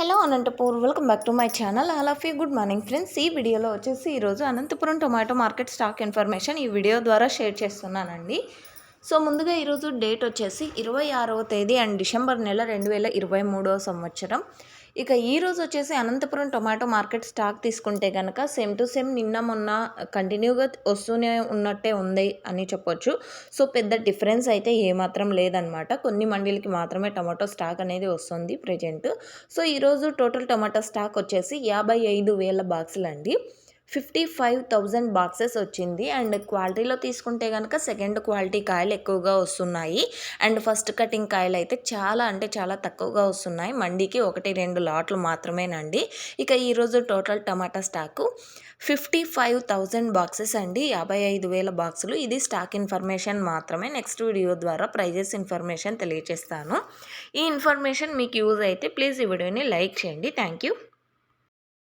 Hello Anantapur welcome back to my channel. All of you good morning friends. ఈ వీడియోలో వచ్చేసి ఈరోజు Anantapuram tomato market stock information ఈ video ద్వారా share చేస్తున్నానండి. సో ముందుగా ఈరోజు డేట్ వచ్చేసి ఇరవై ఆరవ తేదీ అండ్ డిసెంబర్ నెల రెండు వేల ఇరవై మూడవ సంవత్సరం. ఇక ఈరోజు వచ్చేసి అనంతపురం టొమాటో మార్కెట్ స్టాక్ తీసుకుంటే కనుక సేమ్ టు సేమ్ నిన్న మొన్న కంటిన్యూగా వస్తూనే ఉన్నట్టే ఉంది అని చెప్పొచ్చు. సో పెద్ద డిఫరెన్స్ అయితే ఏమాత్రం లేదనమాట కొన్ని మండీలకి మాత్రమే టమాటో స్టాక్ అనేది వస్తుంది ప్రజెంట్ సో ఈరోజు టోటల్ టొమాటో స్టాక్ వచ్చేసి యాభై ఐదు వేల బాక్సులు అండి ఫిఫ్టీ ఫైవ్ థౌజండ్ బాక్సెస్ వచ్చింది. అండ్ క్వాలిటీలో తీసుకుంటే కనుక సెకండ్ క్వాలిటీ కాయలు ఎక్కువగా వస్తున్నాయి. అండ్ ఫస్ట్ కటింగ్ కాయలు అయితే చాలా అంటే చాలా తక్కువగా వస్తున్నాయి. మండీకి ఒకటి రెండు లాట్లు మాత్రమేనండి. ఇక ఈరోజు total tomato stock fifty five thousand boxes అండి. యాభై ఐదు వేల బాక్సులు. ఇది స్టాక్ ఇన్ఫర్మేషన్ మాత్రమే. నెక్స్ట్ వీడియో ద్వారా ప్రైజెస్ ఇన్ఫర్మేషన్ తెలియజేస్తాను ఈ ఇన్ఫర్మేషన్ మీకు యూజ్ అయితే ప్లీజ్ ఈ వీడియోని లైక్ చేయండి. Thank you.